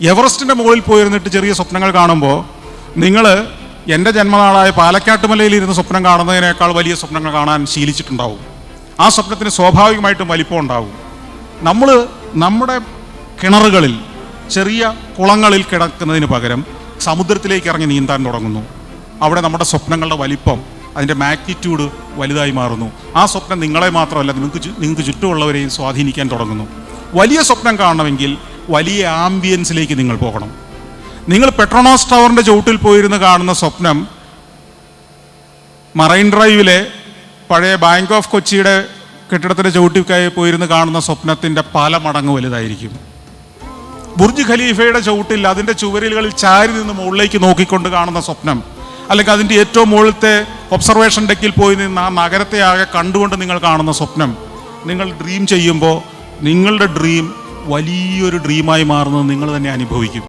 എവറസ്റ്റിന്റെ മുകളിൽ പോയിരുന്നിട്ട് ചെറിയ സ്വപ്നങ്ങൾ കാണുമ്പോൾ നിങ്ങൾ എന്റെ ജന്മനാളായ പാലക്കാട്ടുമലയിൽ ഇരുന്ന് സ്വപ്നം കാണുന്നതിനേക്കാൾ വലിയ സ്വപ്നങ്ങൾ കാണാൻ ശീലിച്ചിട്ടുണ്ടാവും. ആ സ്വപ്നത്തിന് സ്വാഭാവികമായിട്ടും വലിപ്പം ഉണ്ടാവും. നമ്മൾ നമ്മുടെ കിണറുകളിൽ ചെറിയ കുളങ്ങളിൽ കിടക്കുന്നതിന് പകരം സമുദ്രത്തിലേക്ക് ഇറങ്ങി നീന്താൻ തുടങ്ങുന്നു. അവിടെ നമ്മുടെ സ്വപ്നങ്ങളുടെ വലിപ്പം അതിന്റെ മാഗ്നിറ്റ്യൂഡ് വലുതായി മാറുന്നു. ആ സ്വപ്നം നിങ്ങളെ മാത്രമല്ല നിങ്ങൾക്ക് നിങ്ങൾക്ക് ചുറ്റുമുള്ളവരെയും സ്വാധീനിക്കാൻ തുടങ്ങുന്നു. വലിയ സ്വപ്നം കാണണമെങ്കിൽ വലിയ ആംബിയൻസിലേക്ക് നിങ്ങൾ പോകണം. നിങ്ങൾ പെട്രോണോസ് ടവറിന്റെ ചുവട്ടിൽ പോയിരുന്ന് കാണുന്ന സ്വപ്നം മറൈൻ ഡ്രൈവിലെ പഴയ ബാങ്ക് ഓഫ് കൊച്ചിയുടെ കെട്ടിടത്തിന്റെ ചുവട്ടിൽ കയറി പോയിരുന്ന് കാണുന്ന സ്വപ്നത്തിന്റെ പല മടങ്ങ് വലുതായിരിക്കും. ബുർജ് ഖലീഫയുടെ ചുവട്ടിൽ അതിന്റെ ചുവരുകളിൽ ചാരി നിന്ന് മുകളിലേക്ക് നോക്കിക്കൊണ്ട് കാണുന്ന സ്വപ്നം അല്ലെങ്കിൽ അതിന്റെ ഏറ്റവും മുകളിലത്തെ ഒബ്സർവേഷൻ ഡെക്കിൽ പോയി നിന്ന് ആ നഗരത്തെ ആകെ കണ്ടുകൊണ്ട് നിങ്ങൾ കാണുന്ന സ്വപ്നം നിങ്ങൾ ഡ്രീം ചെയ്യുമ്പോൾ നിങ്ങളുടെ ഡ്രീം വലിയൊരു ഡ്രീമായി മാറുന്നത് നിങ്ങൾ തന്നെ അനുഭവിക്കും.